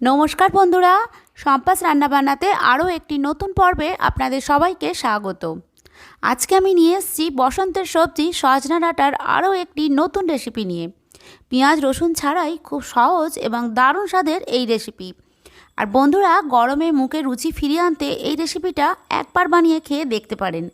নমস্কার বন্ধুরা, সম্পাস রান্নাবান্নাতে আরও একটি নতুন পর্বে আপনাদের সবাইকে স্বাগত। আজকে আমি নিয়ে এসেছি বসন্তের সবজি সজনা ডাঁটার আরও একটি নতুন রেসিপি নিয়ে। পেঁয়াজ, রসুন ছাড়াই খুব সহজ এবং দারুণ স্বাদের এই রেসিপি আর বন্ধুরা, গরমে মুখে রুচি ফিরিয়ে আনতে এই রেসিপিটা একবার বানিয়ে খেয়ে দেখতে পারেন।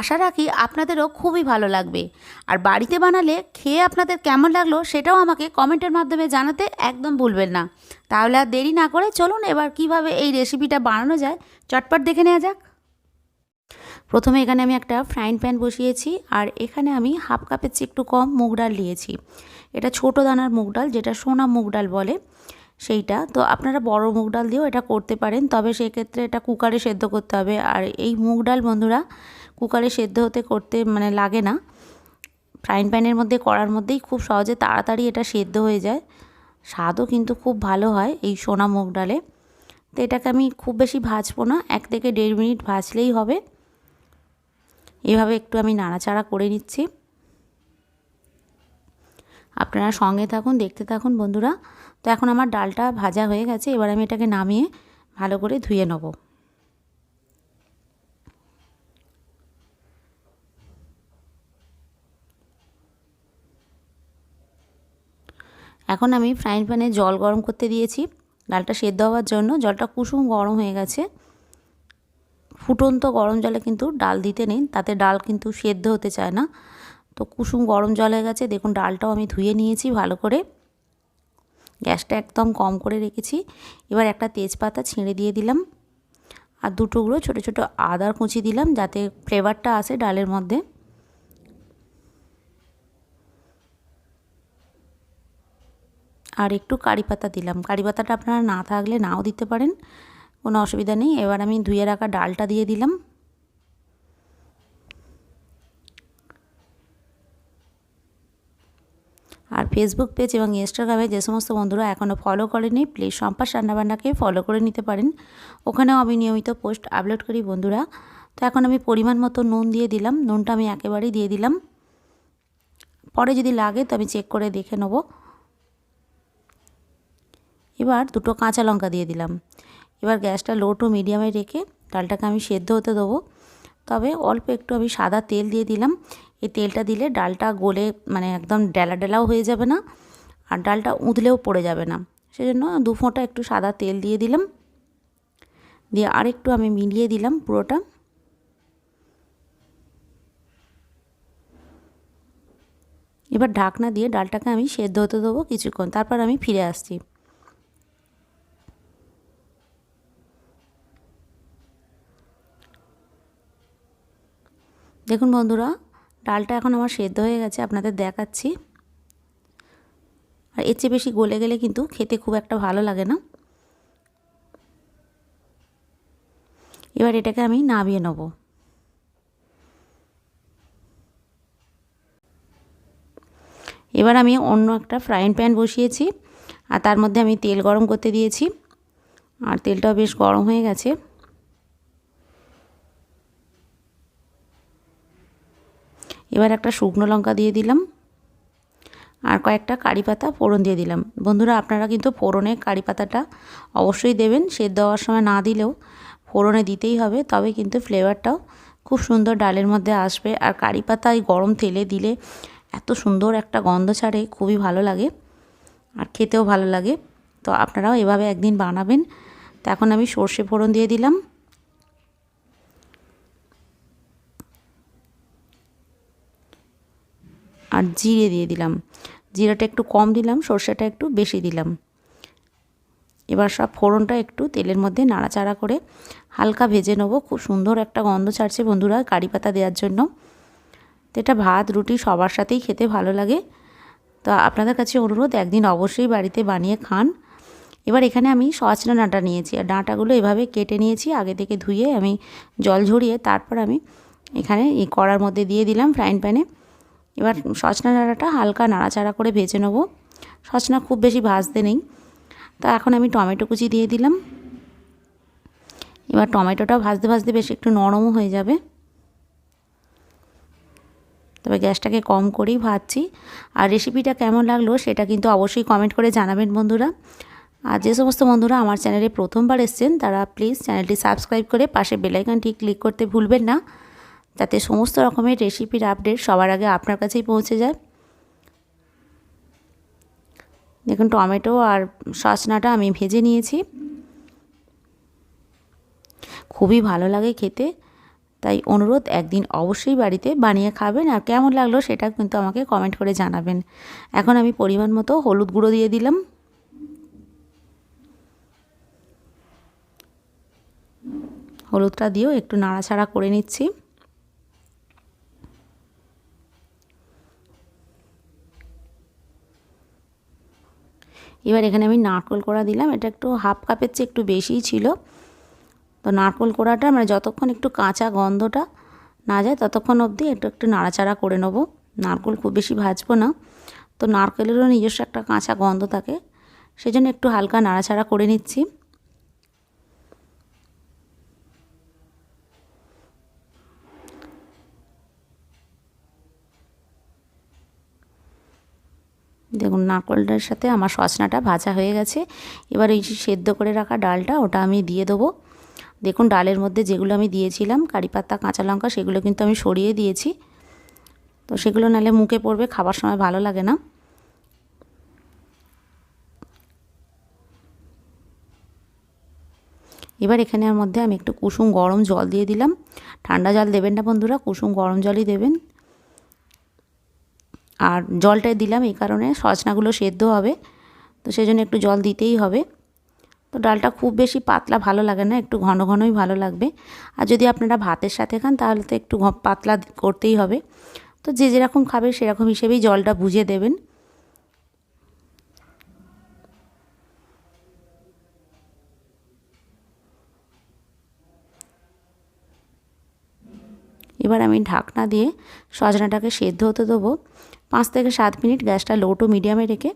আশা রাখি আপনাদেরও খুবই ভালো লাগবে। আর বাড়িতে বানালে খেয়ে আপনাদের কেমন লাগল সেটাও আমাকে কমেন্টের মাধ্যমে জানাতে একদম ভুলবেন না। তাহলে আর দেরি না করে চলুন এবার কীভাবে এই রেসিপিটা বানানো যায় চটপট দেখে নেওয়া যাক। প্রথমে এখানে আমি একটা ফ্রাইং প্যান বসিয়েছি আর এখানে আমি হাফ কাপের চেয়ে একটু কম মুগ ডাল নিয়েছি। এটা ছোটো দানার মুগ ডাল, যেটা সোনা মুগ ডাল বলে। সেইটা। তো আপনারা বড় মুগ ডাল দিয়েও এটা করতে পারেন। তবে সেক্ষেত্রে এটা কুকারে সেদ্ধ করতে হবে। আর এই মুগ ডাল বন্ধুরা, কুকারে সেদ্ধ হতে করতে মানে লাগে না। ফ্রাইং প্যানের মধ্যে করার মধ্যেই খুব সহজে তাড়াতাড়ি এটা সেদ্ধ হয়ে যায়। স্বাদও কিন্তু খুব ভালো হয় এই সোনা মুগ ডালে। তো এটাকে আমি খুব বেশি ভাজবো না, এক থেকে দেড় মিনিট ভাজলেই হবে। এভাবে একটু আমি নাড়াচাড়া করে নিচ্ছি। আপনারা সঙ্গে থাকুন, দেখতে থাকুন বন্ধুরা। তো এখন আমার ডালটা ভাজা হয়ে গেছে, এবার আমি এটাকে নামিয়ে ভালো করে ধুয়ে নেব। এখন আমি ফ্রাইং প্যানে জল গরম করতে দিয়েছি। ডালটা সেদ্ধ হওয়ার জন্য জলটা কুসুম গরম হয়ে গেছে। ফুটন্ত গরম জলে কিন্তু ডাল দিতে নেই, তাতে ডাল কিন্তু সেদ্ধ হতে চায় না। তো কুসুম গরম জল হয়ে গেছে। দেখুন, ডালটাও আমি ধুয়ে নিয়েছি ভালো করে। গ্যাসটা একদম কম করে রেখেছি। এবার একটা তেজপাতা ছিঁড়ে দিয়ে দিলাম। আর দুটুকরো ছোটো ছোটো আদার কুচি দিলাম যাতে ফ্লেভারটা আসে ডালের মধ্যে। আর একটু কারি পাতা দিলাম। কারি পাতাটা আপনারা না থাকলে নাও দিতে পারেন। কোনো অসুবিধা নেই। এবার আমি ধুয়ে রাখা ডালটা দিয়ে দিলাম। আর ফেসবুক পেজ এবং ইনস্টাগ্রামে যে সমস্ত বন্ধুরা এখনও ফলো করেনি প্লিজ সম্পাস রান্নাবান্নাকে ফলো করে নিতে পারেন। ওখানেও আমি নিয়মিত পোস্ট আপলোড করি বন্ধুরা। তো এখন আমি পরিমাণ মতো নুন দিয়ে দিলাম। নুনটা আমি একেবারেই দিয়ে দিলাম। পরে যদি লাগে তো আমি চেক করে দেখে নেব। এবার দুটো কাঁচা লঙ্কা দিয়ে দিলাম। এবার গ্যাসটা লো টু মিডিয়ামে রেখে ডালটাকে আমি সেদ্ধ হতে দেবো। তবে অল্প একটু আমি সাদা তেল দিয়ে দিলাম। এই তেলটা দিলে ডালটা গলে মানে একদম ডেলা ডেলাও হয়ে যাবে না আর ডালটা উঁদলেও পড়ে যাবে না। সেজন্য দু ফোঁটা একটু সাদা তেল দিয়ে দিলাম। দিয়ে আরেকটু আমি মিলিয়ে দিলাম পুরোটা। এবার ঢাকনা দিয়ে ডালটাকে আমি সেদ্ধ হতে দেবো কিছুক্ষণ, তারপর আমি ফিরে আসছি। দেখুন বন্ধুরা ডালটা এখন আমার সেদ্ধ হয়ে গেছে, আপনাদের দেখাচ্ছি। আর এর চেয়ে বেশি গলে গেলে কিন্তু খেতে খুব একটা ভালো লাগে না। এবার এটাকে আমি নামিয়ে নেব। এবার আমি অন্য একটা ফ্রাইং প্যান বসিয়েছি, আর তার মধ্যে আমি তেল গরম করতে দিয়েছি। আর তেলটাও বেশ গরম হয়ে গেছে। এবার একটা শুকনো লঙ্কা দিয়ে দিলাম। আর কয়েকটা কারি পাতা ফোড়ন দিয়ে দিলাম। বন্ধুরা, আপনারা কিন্তু ফোড়নে কারি পাতাটা অবশ্যই দেবেন। সেদ্ধ দেওয়ার সময় না দিলেও ফোড়নে দিতেই হবে, তবে কিন্তু ফ্লেভারটাও খুব সুন্দর ডালের মধ্যে আসবে। আর কারি পাতা এই গরম তেলে দিলে এত সুন্দর একটা গন্ধ ছাড়ে, খুবই ভালো লাগে আর খেতেও ভালো লাগে। তো আপনারাও এভাবে একদিন বানাবেন। তো এখন আমি সর্ষে ফোড়ন দিয়ে দিলাম। আর জিরে দিয়ে দিলাম। জিরাটা একটু কম দিলাম, সর্ষেটা একটু বেশি দিলাম। এবার সব ফোড়নটা একটু তেলের মধ্যে নাড়াচাড়া করে হালকা ভেজে নেব। খুব সুন্দর একটা গন্ধ ছাড়ছে বন্ধুরা কারি পাতা দেওয়ার জন্য। তো এটা ভাত, রুটি সবার সাথেই খেতে ভালো লাগে। তো আপনাদের কাছে অনুরোধ, একদিন অবশ্যই বাড়িতে বানিয়ে খান। এবার এখানে আমি সচনা ডাঁটা নিয়েছি। আর ডাঁটাগুলো এভাবে কেটে নিয়েছি, আগে থেকে ধুয়ে আমি জল ঝরিয়ে তারপর আমি এখানে এই কড়ার মধ্যে দিয়ে দিলাম ফ্রাইং প্যানে। এবার সচনা ডাঁটাটা হালকা নাড়াচাড়া করে ভেজে নেব। সচনা খুব বেশি ভাজতে নেই। তা এখন আমি টমেটো কুচি দিয়ে দিলাম। এবার টমেটোটা ভাজতে ভাজতে বেশ একটু নরমও হয়ে যাবে। তবে গ্যাসটাকে কম করেই ভাজছি। আর রেসিপিটা কেমন লাগল সেটা কিন্তু অবশ্যই কমেন্ট করে জানাবেন বন্ধুরা। আর যে সমস্ত বন্ধুরা আমার চ্যানেলে প্রথমবার এসছেন, তারা প্লিজ চ্যানেলটি সাবস্ক্রাইব করে পাশে বেলাইকনটি ক্লিক করতে ভুলবেন না। যাতে সমস্ত রকমের রেসিপির আপডেট সবার আগে আপনার কাছেই পৌঁছে যায়। দেখুন, টমেটো আর সচনাটা আমি ভেজে নিয়েছি। খুবই ভালো লাগে খেতে, তাই অনুরোধ একদিন অবশ্যই বাড়িতে বানিয়ে খাবেন। আর কেমন লাগল সেটা কিন্তু আমাকে কমেন্ট করে জানাবেন। এখন আমি পরিমাণ মতো হলুদ গুঁড়ো দিয়ে দিলাম। হলুদটা দিয়েও একটু নাড়াচাড়া করে নিচ্ছি। এবার এখানে আমি নারকোল কোড়া দিলাম। এটা একটু হাফ কাপের চেয়ে একটু বেশিই ছিল। তো নারকোল কোড়াটা মানে যতক্ষণ একটু কাঁচা গন্ধটা না যায়, ততক্ষণ অবধি একটু একটু নাড়াচাড়া করে নেব। নারকোল খুব বেশি ভাজবো না। তো নারকেলেরও নিজস্ব একটা কাঁচা গন্ধ থাকে। সেজন্য একটু হালকা নাড়াচাড়া করে নিচ্ছি। দেখুন, নারকলটার সাথে আমার সচনাটা ভাজা হয়ে গেছে। এবার এই যে সেদ্ধ করে রাখা ডালটা, ওটা আমি দিয়ে দেবো। দেখুন, ডালের মধ্যে যেগুলো আমি দিয়েছিলাম, কারি পাতা, কাঁচা লঙ্কা, সেগুলো কিন্তু আমি সরিয়ে দিয়েছি। তো সেগুলো নালে মুখে পড়বে, খাবার সময় ভালো লাগে না। এবার এখানের মধ্যে আমি একটু কুসুম গরম জল দিয়ে দিলাম। ঠান্ডা জল দেবেন না বন্ধুরা, কুসুম গরম জলই দেবেন। আর জলটাই দিলাম এই কারণে, সজনাগুলো সেদ্ধ হবে, তো সেই জন্য একটু জল দিতেই হবে। তো ডালটা খুব বেশি পাতলা ভালো লাগে না, একটু ঘন ঘনই ভালো লাগবে। আর যদি আপনারা ভাতের সাথে খান, তাহলে তো একটু পাতলা করতেই হবে। তো যে যেরকম খাবে, সেরকম হিসেবেই জলটা বুঝে দেবেন। এবার আমি ঢাকনা দিয়ে সজনাটাকে সেদ্ধ হতে দেবো। পাঁচ থেকে সাত মিনিট গ্যাসটা লো টু মিডিয়ামে রেখে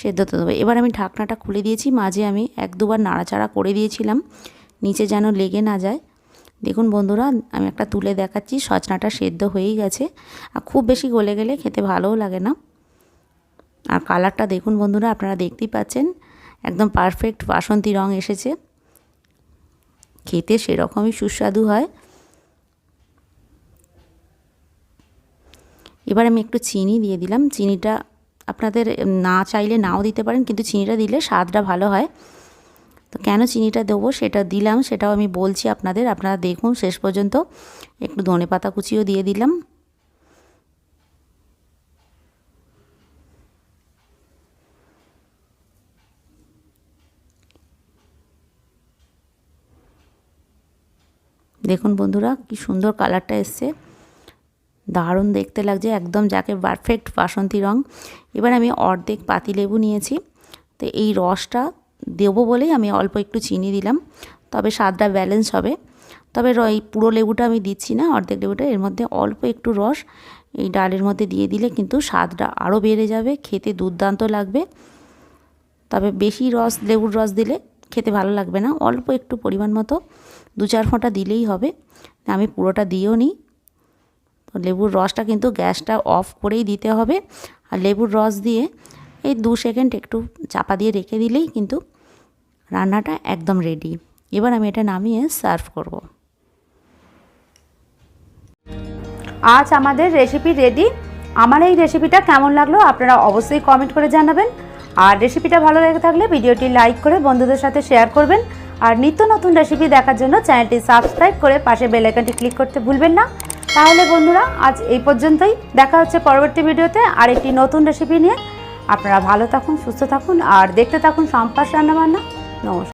সেদ্ধ হতে দেবো। এবার আমি ঢাকনাটা খুলে দিয়েছি, মাঝে আমি এক দুবার নাড়াচাড়া করে দিয়েছিলাম, নিচে যেন লেগে না যায়। দেখুন বন্ধুরা, আমি একটা তুলে দেখাচ্ছি, সজনাটা সেদ্ধ হয়েই গেছে। আর খুব বেশি গলে গেলে খেতে ভালোও লাগে না। আর কালারটা দেখুন বন্ধুরা, আপনারা দেখতেই পাচ্ছেন, একদম পারফেক্ট বাসন্তী রং এসেছে। খেতে সেরকমই সুস্বাদু হয়। এবার আমি একটু চিনি দিয়ে দিলাম। চিনিটা আপনাদের না চাইলে নাও দিতে পারেন, কিন্তু চিনিটা দিলে স্বাদটা ভালো হয়। তো কেন চিনিটা দেবো সেটা দিলাম, সেটাও আমি বলছি আপনাদের। আপনারা দেখুন, শেষ পর্যন্ত একটু ধনে পাতা কুচিও দিয়ে দিলাম। দেখুন বন্ধুরা, কি সুন্দর কালারটা এসছে। দারুণ দেখতে লাগছে, একদম যাকে পারফেক্ট বাসন্তী রং। এবার আমি অর্ধেক পাতি লেবু নিয়েছি, তো এই রসটা দেবো বলেই আমি অল্প একটু চিনি দিলাম, তবে স্বাদটা ব্যালেন্স হবে। তবে এই পুরো লেবুটা আমি দিচ্ছি না, অর্ধেক লেবুটা, এর মধ্যে অল্প একটু রস, এই ডালের মধ্যে দিয়ে দিলে কিন্তু স্বাদটা আরও বেড়ে যাবে, খেতে দুর্দান্ত লাগবে। তবে বেশি রস, লেবুর রস দিলে খেতে ভালো লাগবে না, অল্প একটু পরিমাণ মতো দু চার ফোঁটা দিলেই হবে। আমি পুরোটা দিয়েও নিই তো লেবুর রসটা কিন্তু গ্যাসটা অফ করেই দিতে হবে। আর লেবুর রস দিয়ে এই দু সেকেন্ড একটু চাপা দিয়ে রেখে দিলেই কিন্তু রান্নাটা একদম রেডি এবার আমি এটা নামিয়ে সার্ভ করব। আজ আমাদের রেসিপি রেডি আমার এই রেসিপিটা কেমন লাগল আপনারা অবশ্যই কমেন্ট করে জানাবেন। আর রেসিপিটা ভালো লেগে থাকলে ভিডিওটি লাইক করে বন্ধুদের সাথে শেয়ার করবেন। আর নিত্য নতুন রেসিপি দেখার জন্য চ্যানেলটি সাবস্ক্রাইব করে পাশে বেল আইকনটি ক্লিক করতে ভুলবেন না। তাহলে বন্ধুরা, আজ এই পর্যন্তই। দেখা হচ্ছে পরবর্তী ভিডিওতে আর একটি নতুন রেসিপি নিয়ে। আপনারা ভালো থাকুন, সুস্থ থাকুন, আর দেখতে থাকুন সম্পাস রান্নাবান্না। নমস্কার।